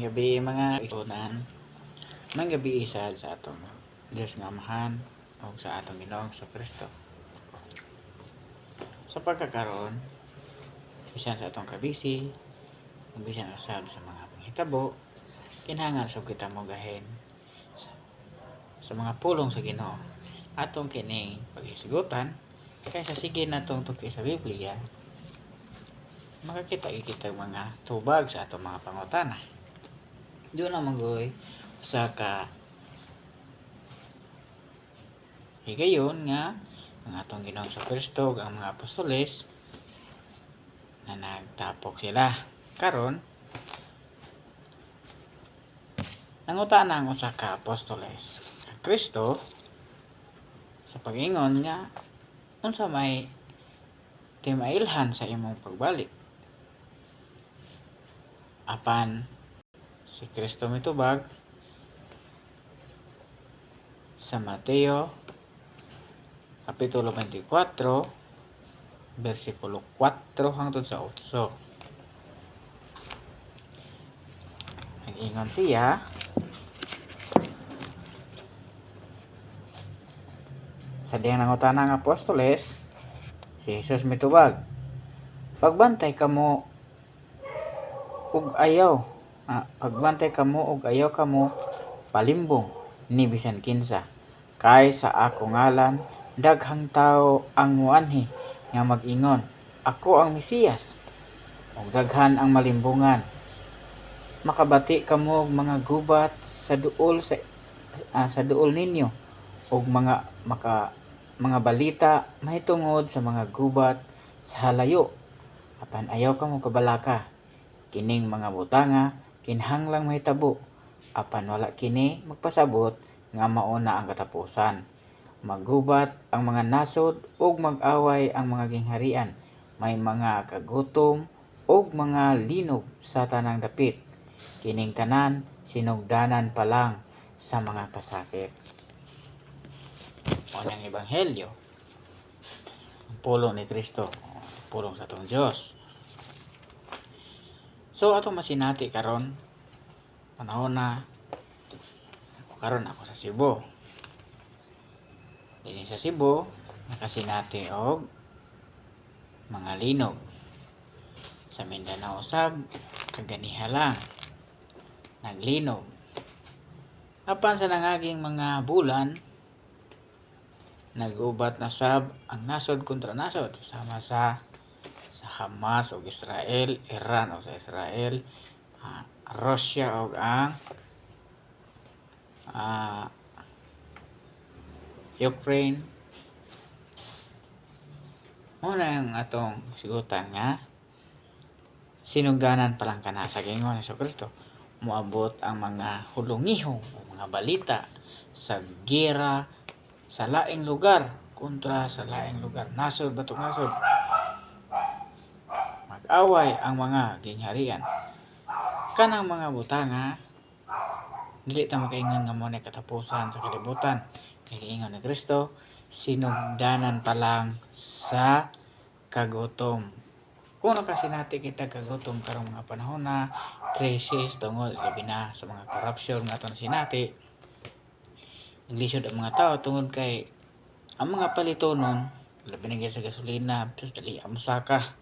gabi mga ikunan. May gabi isa sa atong Diyos nga amahan o sa atong Ginoong sa Kristo. Sa pagkakaroon, bisan sa atong kabisi, bisan usab sa mga panghitabo, kinahanglan sa kita mo gahin sa, sa mga pulong sa Ginoo. Atong kining paghisigutan kaysa sige natong tuki sa Biblia makakita kita mga tubag sa atong mga pangutana. Doon na magoy. Sa ka higayon nga ang atong Ginoong sa Kristo ug ang mga apostoles na nagtapok sila. Karon nangutana ang usa ka apostoles sa Kristo sa pagingon nga unsa may timailhan sa imong pagbalik? Apan si Kristo mitubag. Sa Mateo kapitulo 24 versikulo 4 hangtod sa 8 Nag-ingon siya sa diyang nangutana ng apostoles si Jesus mitubag pagbantay kamo ug ayaw ah, pagbantay kamo ug ayaw kamo palimbong ni bisan kinsa. Kay sa ako ngalan daghang tao ang muanhi nga mag-ingon ako ang Mesiyas. Ug daghan ang malimbungan. Makabati kamo og mga gubat sa duol sa ah, sa duol ninyo ug mga maka mga balita mahitungod sa mga gubat sa halayo. Apan ayaw kamo kabalaka kining mga butanga kinahanglang mahitabo. Apan wala kini magpasabot nga mauna ang katapusan. Maggubat ang mga nasod ug mag-away ang mga gingharian. May mga kagutom ug mga linog sa tanang dapit. Kining tanan sinugdanan pa lang sa mga kasakit unang ebanghelyo. Ang pulong ni Kristo. Pulong sa atong Dios So atong masinati karon panahon na karon ako sa Cebu. Dinhi sa Cebu nakasinati og mga linog. Sa Mindanao sab kaganiha lang naglinog. Apan sa nangaging mga bulan nagubat na sab ang nasod kontra nasod sama sa sa Hamas o Israel, Iran o sa Israel, ah, Russia o ang ah, Ukraine. Muna yung atong sigutan nga sinugdanan pa lang kana sa gingon ni Kristo moabot ang mga hulungihong o mga balita sa gera sa laing lugar kontra sa laing lugar. Nasod batok nasod mag-away ang mga gingharian. Kanang mga butanga, dili ta makaingon nga mo na katapusan sa kalibutan. Kay ingon ni Kristo, sinugdanan pa lang sa kagutom. Kung nakasinati kita kagutom karong mga panahon na crisis tungod labi na sa mga corruption nga atong sinati. Naglisod ang mga tao tungod kay ang mga palitonon labi na sa gasolina, dali ang musaka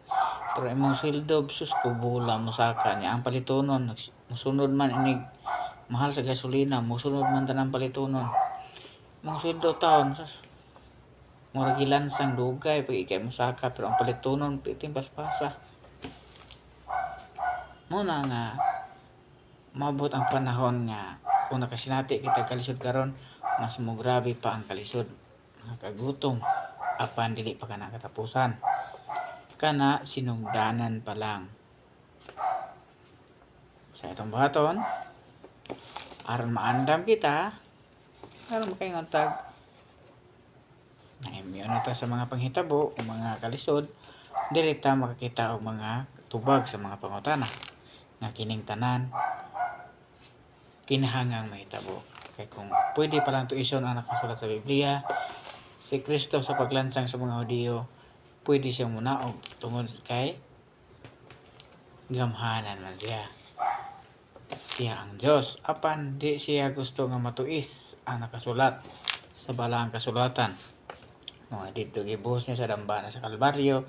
pero imong sweldo sus kubula mo saka niya. Ang palitonon nags- musunod man inig mahal sa gasolina musunod man tanang palitonon imong sweldo taon sus. Mura gilansang dugay pag ikay mo saka pero ang palitonon piting paspasa. Muna nga mabot ang panahon nga kung nakasinati kita kalisod karon mas mo grabe pa ang kalisod. Mga kagutom apan dili pa kana katapusan kana sinugdanan pa lang. Sa itong buhaton, aron maandam kita, aron makaingon tag na-immune na ta sa mga panghitabo o mga kalisod, dili ta makakita og mga tubag sa mga pangutana nga kining tanan kinahangang mahitabo. Kay kung pwede pa lang tuison ang nakasulat sa Biblia, si Kristo sa paglansang sa mga Hudiyo, pwede siyang munaog tungod kay gamhanan man siya. siya ang Dios apan di siya gusto nga matuis ang nakasulat sa balang kasulatan. Mga dito gibuhos niya sa dambana sa Kalbaryo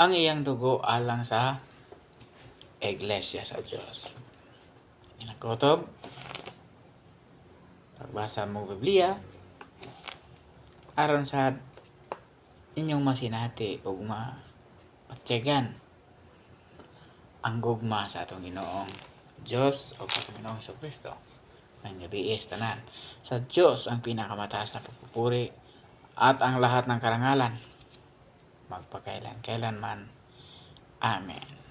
ang iyang dugo alang sa iglesia sa Dios Inakotob pagbasa mo Biblia aron sa inyong masinati ug mapatyagan ang gugma sa atong Ginoong Dios o sa atong Ginoong Kristo ang nabiis tanan. Sa Dios ang pinakamataas na pagpupuri at ang lahat ng karangalan. Magpakailan kailanman Amen